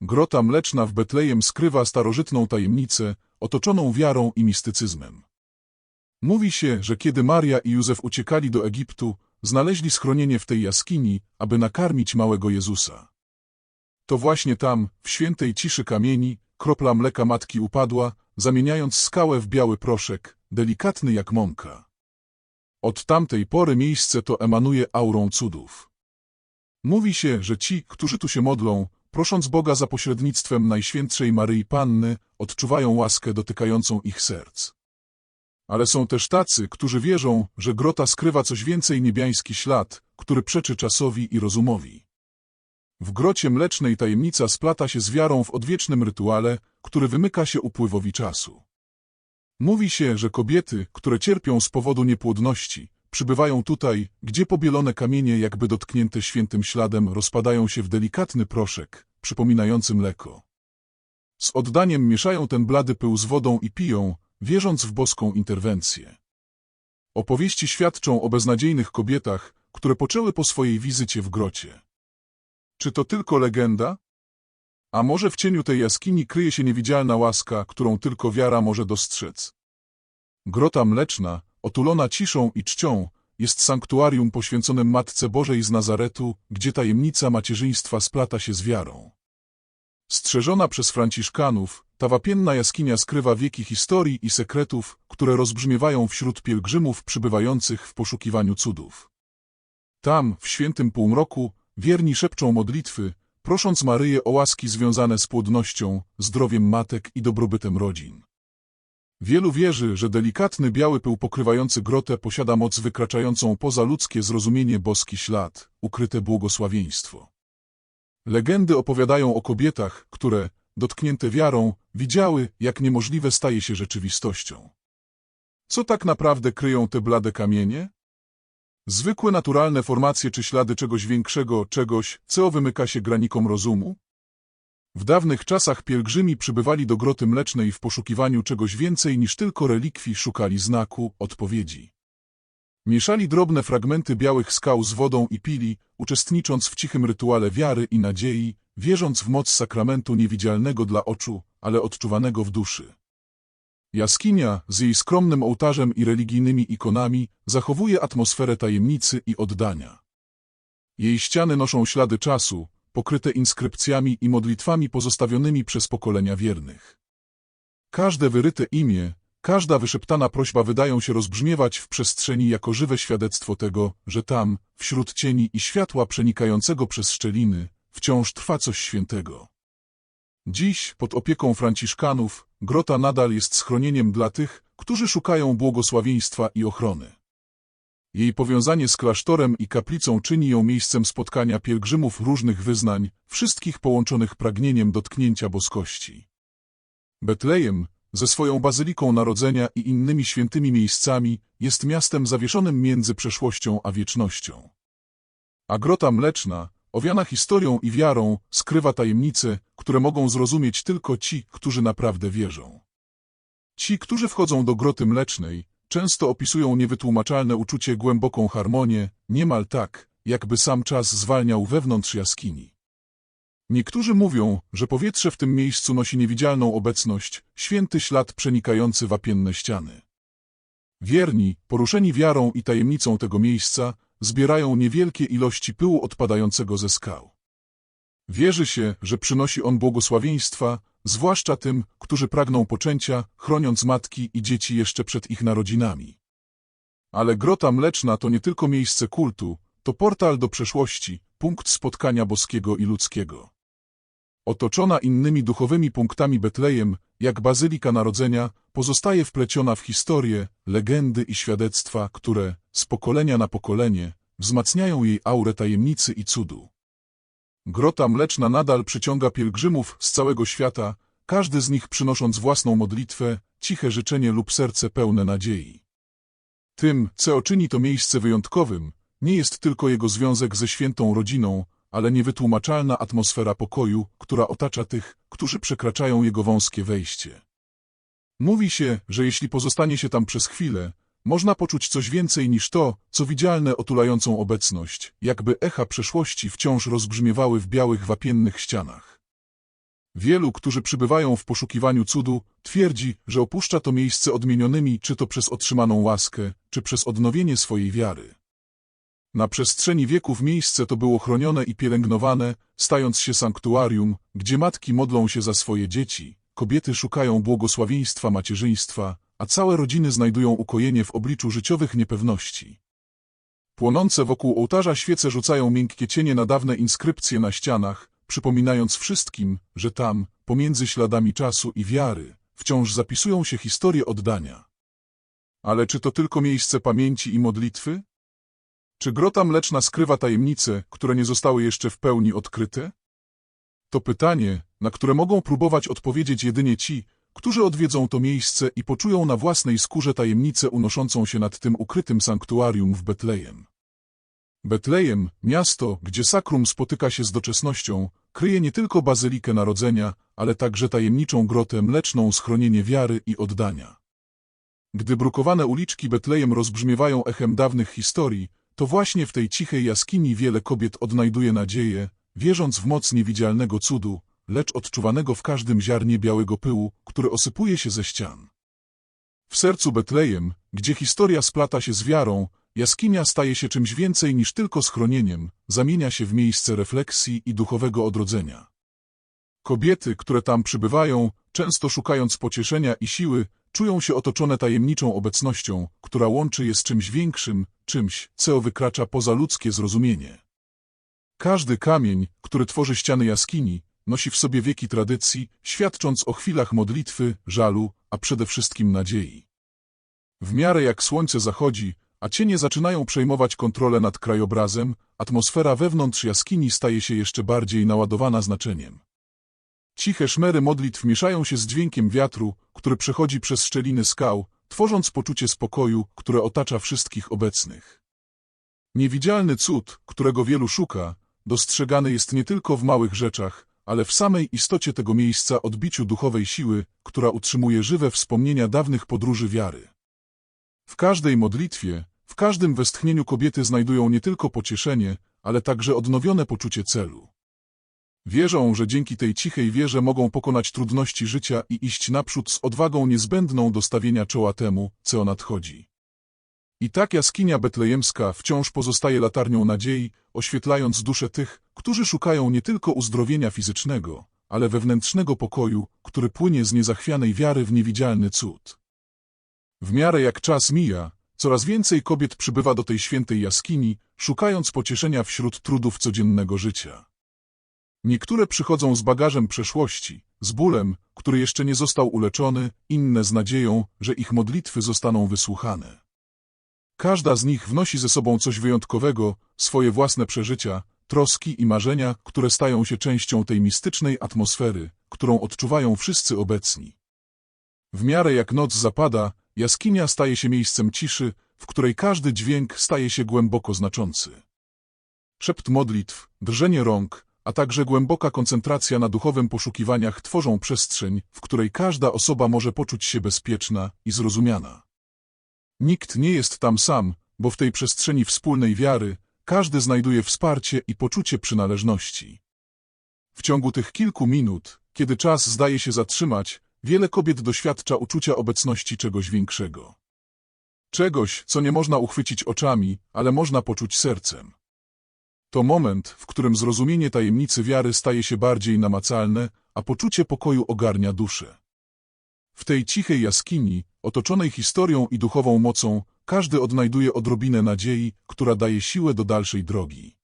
Grota Mleczna w Betlejem skrywa starożytną tajemnicę, otoczoną wiarą i mistycyzmem. Mówi się, że kiedy Maria i Józef uciekali do Egiptu, znaleźli schronienie w tej jaskini, aby nakarmić małego Jezusa. To właśnie tam, w świętej ciszy kamieni, kropla mleka matki upadła, zamieniając skałę w biały proszek, delikatny jak mąka. Od tamtej pory miejsce to emanuje aurą cudów. Mówi się, że ci, którzy tu się modlą, prosząc Boga za pośrednictwem Najświętszej Maryi Panny, odczuwają łaskę dotykającą ich serc. Ale są też tacy, którzy wierzą, że grota skrywa coś więcej niebiański ślad, który przeczy czasowi i rozumowi. W grocie mlecznej tajemnica splata się z wiarą w odwiecznym rytuale, który wymyka się upływowi czasu. Mówi się, że kobiety, które cierpią z powodu niepłodności, przybywają tutaj, gdzie pobielone kamienie jakby dotknięte świętym śladem rozpadają się w delikatny proszek, przypominający mleko. Z oddaniem mieszają ten blady pył z wodą i piją, wierząc w boską interwencję. Opowieści świadczą o beznadziejnych kobietach, które poczęły po swojej wizycie w grocie. Czy to tylko legenda? A może w cieniu tej jaskini kryje się niewidzialna łaska, którą tylko wiara może dostrzec? Grota Mleczna, otulona ciszą i czcią, jest sanktuarium poświęconym Matce Bożej z Nazaretu, gdzie tajemnica macierzyństwa splata się z wiarą. Strzeżona przez Franciszkanów, ta wapienna jaskinia skrywa wieki historii i sekretów, które rozbrzmiewają wśród pielgrzymów przybywających w poszukiwaniu cudów. Tam, w świętym półmroku, wierni szepczą modlitwy, prosząc Maryję o łaski związane z płodnością, zdrowiem matek i dobrobytem rodzin. Wielu wierzy, że delikatny biały pył pokrywający grotę posiada moc wykraczającą poza ludzkie zrozumienie boski ślad, ukryte błogosławieństwo. Legendy opowiadają o kobietach, które, dotknięte wiarą, widziały, jak niemożliwe staje się rzeczywistością. Co tak naprawdę kryją te blade kamienie? Zwykłe naturalne formacje czy ślady czegoś większego, czegoś, co wymyka się granikom rozumu? W dawnych czasach pielgrzymi przybywali do groty mlecznej w poszukiwaniu czegoś więcej niż tylko relikwii, szukali znaku, odpowiedzi. Mieszali drobne fragmenty białych skał z wodą i pili, uczestnicząc w cichym rytuale wiary i nadziei, wierząc w moc sakramentu niewidzialnego dla oczu, ale odczuwanego w duszy. Jaskinia, z jej skromnym ołtarzem i religijnymi ikonami, zachowuje atmosferę tajemnicy i oddania. Jej ściany noszą ślady czasu, pokryte inskrypcjami i modlitwami pozostawionymi przez pokolenia wiernych. Każde wyryte imię, każda wyszeptana prośba wydają się rozbrzmiewać w przestrzeni jako żywe świadectwo tego, że tam, wśród cieni i światła przenikającego przez szczeliny, wciąż trwa coś świętego. Dziś, pod opieką Franciszkanów, grota nadal jest schronieniem dla tych, którzy szukają błogosławieństwa i ochrony. Jej powiązanie z klasztorem i kaplicą czyni ją miejscem spotkania pielgrzymów różnych wyznań, wszystkich połączonych pragnieniem dotknięcia boskości. Betlejem, ze swoją bazyliką Narodzenia i innymi świętymi miejscami, jest miastem zawieszonym między przeszłością a wiecznością. A grota mleczna, owiana historią i wiarą, skrywa tajemnice, które mogą zrozumieć tylko ci, którzy naprawdę wierzą. Ci, którzy wchodzą do groty mlecznej, często opisują niewytłumaczalne uczucie głęboką harmonię, niemal tak, jakby sam czas zwalniał wewnątrz jaskini. Niektórzy mówią, że powietrze w tym miejscu nosi niewidzialną obecność, święty ślad przenikający wapienne ściany. Wierni, poruszeni wiarą i tajemnicą tego miejsca, zbierają niewielkie ilości pyłu odpadającego ze skał. Wierzy się, że przynosi on błogosławieństwa, zwłaszcza tym, którzy pragną poczęcia, chroniąc matki i dzieci jeszcze przed ich narodzinami. Ale Grota Mleczna to nie tylko miejsce kultu, to portal do przeszłości, punkt spotkania boskiego i ludzkiego. Otoczona innymi duchowymi punktami Betlejem, jak Bazylika Narodzenia, pozostaje wpleciona w historię, legendy i świadectwa, które, z pokolenia na pokolenie, wzmacniają jej aurę tajemnicy i cudu. Grota Mleczna nadal przyciąga pielgrzymów z całego świata, każdy z nich przynosząc własną modlitwę, ciche życzenie lub serce pełne nadziei. Tym, co czyni to miejsce wyjątkowym, nie jest tylko jego związek ze świętą rodziną, ale niewytłumaczalna atmosfera pokoju, która otacza tych, którzy przekraczają jego wąskie wejście. Mówi się, że jeśli pozostanie się tam przez chwilę, można poczuć coś więcej niż to, co widzialne otulającą obecność, jakby echa przeszłości wciąż rozbrzmiewały w białych wapiennych ścianach. Wielu, którzy przybywają w poszukiwaniu cudu, twierdzi, że opuszcza to miejsce odmienionymi czy to przez otrzymaną łaskę, czy przez odnowienie swojej wiary. Na przestrzeni wieków miejsce to było chronione i pielęgnowane, stając się sanktuarium, gdzie matki modlą się za swoje dzieci, kobiety szukają błogosławieństwa macierzyństwa, a całe rodziny znajdują ukojenie w obliczu życiowych niepewności. Płonące wokół ołtarza świece rzucają miękkie cienie na dawne inskrypcje na ścianach, przypominając wszystkim, że tam, pomiędzy śladami czasu i wiary, wciąż zapisują się historie oddania. Ale czy to tylko miejsce pamięci i modlitwy? Czy grota mleczna skrywa tajemnice, które nie zostały jeszcze w pełni odkryte? To pytanie, na które mogą próbować odpowiedzieć jedynie ci, którzy odwiedzą to miejsce i poczują na własnej skórze tajemnicę unoszącą się nad tym ukrytym sanktuarium w Betlejem. Betlejem, miasto, gdzie sakrum spotyka się z doczesnością, kryje nie tylko bazylikę narodzenia, ale także tajemniczą grotę mleczną schronienie wiary i oddania. Gdy brukowane uliczki Betlejem rozbrzmiewają echem dawnych historii, to właśnie w tej cichej jaskini wiele kobiet odnajduje nadzieję, wierząc w moc niewidzialnego cudu, lecz odczuwanego w każdym ziarnie białego pyłu, który osypuje się ze ścian. W sercu Betlejem, gdzie historia splata się z wiarą, jaskinia staje się czymś więcej niż tylko schronieniem, zamienia się w miejsce refleksji i duchowego odrodzenia. Kobiety, które tam przybywają, często szukając pocieszenia i siły, czują się otoczone tajemniczą obecnością, która łączy je z czymś większym, czymś, co wykracza poza ludzkie zrozumienie. Każdy kamień, który tworzy ściany jaskini, nosi w sobie wieki tradycji, świadcząc o chwilach modlitwy, żalu, a przede wszystkim nadziei. W miarę jak słońce zachodzi, a cienie zaczynają przejmować kontrolę nad krajobrazem, atmosfera wewnątrz jaskini staje się jeszcze bardziej naładowana znaczeniem. Ciche szmery modlitw mieszają się z dźwiękiem wiatru, który przechodzi przez szczeliny skał, tworząc poczucie spokoju, które otacza wszystkich obecnych. Niewidzialny cud, którego wielu szuka, dostrzegany jest nie tylko w małych rzeczach, ale w samej istocie tego miejsca odbiciu duchowej siły, która utrzymuje żywe wspomnienia dawnych podróży wiary. W każdej modlitwie, w każdym westchnieniu kobiety znajdują nie tylko pocieszenie, ale także odnowione poczucie celu. Wierzą, że dzięki tej cichej wierze mogą pokonać trudności życia i iść naprzód z odwagą niezbędną do stawienia czoła temu, co nadchodzi. I tak jaskinia betlejemska wciąż pozostaje latarnią nadziei, oświetlając dusze tych, którzy szukają nie tylko uzdrowienia fizycznego, ale wewnętrznego pokoju, który płynie z niezachwianej wiary w niewidzialny cud. W miarę jak czas mija, coraz więcej kobiet przybywa do tej świętej jaskini, szukając pocieszenia wśród trudów codziennego życia. Niektóre przychodzą z bagażem przeszłości, z bólem, który jeszcze nie został uleczony, inne z nadzieją, że ich modlitwy zostaną wysłuchane. Każda z nich wnosi ze sobą coś wyjątkowego, swoje własne przeżycia, troski i marzenia, które stają się częścią tej mistycznej atmosfery, którą odczuwają wszyscy obecni. W miarę jak noc zapada, jaskinia staje się miejscem ciszy, w której każdy dźwięk staje się głęboko znaczący. Szept modlitw, drżenie rąk, a także głęboka koncentracja na duchowym poszukiwaniach tworzą przestrzeń, w której każda osoba może poczuć się bezpieczna i zrozumiana. Nikt nie jest tam sam, bo w tej przestrzeni wspólnej wiary każdy znajduje wsparcie i poczucie przynależności. W ciągu tych kilku minut, kiedy czas zdaje się zatrzymać, wiele kobiet doświadcza uczucia obecności czegoś większego. Czegoś, co nie można uchwycić oczami, ale można poczuć sercem. To moment, w którym zrozumienie tajemnicy wiary staje się bardziej namacalne, a poczucie pokoju ogarnia duszę. W tej cichej jaskini, otoczonej historią i duchową mocą, każdy odnajduje odrobinę nadziei, która daje siłę do dalszej drogi.